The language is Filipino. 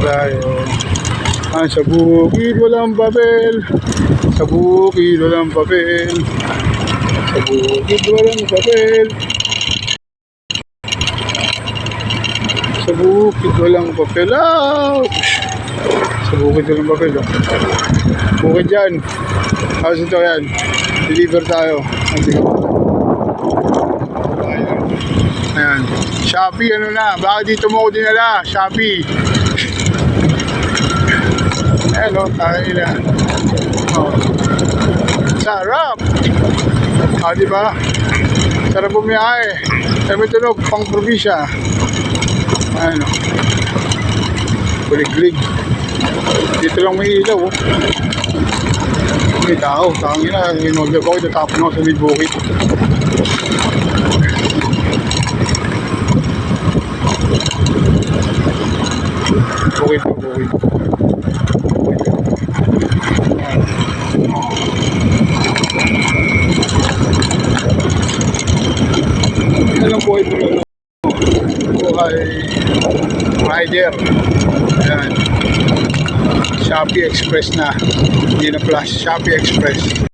tayo. Ah, sa bukid walang papel. Sa bukid walang papel. Sa bukid walang papel. Sa bukid walang papel. Ouch! Sa bukid walang papel. Oh. Bukid dyan. Tapos ito yan. Deliver tayo. Ayan. Shopee ano na. Baka dito mo ako dinala. Shopee. Ayan o. Tayo. Oh. Sarap. Ah, di ba? Sarap bumiyahe. Sarap tunog. Pang probinsya. Ayan o. Kulig-lig. Dito lang may ilaw oh. May tao. Tangin na. Hinulog ako. Tatapon ako sa may bukit. Bukit po, bukit. Yan ang buhay po ano, buhay rider. Ayan. Shopee Express na. Hindi na plus, Shopee Express.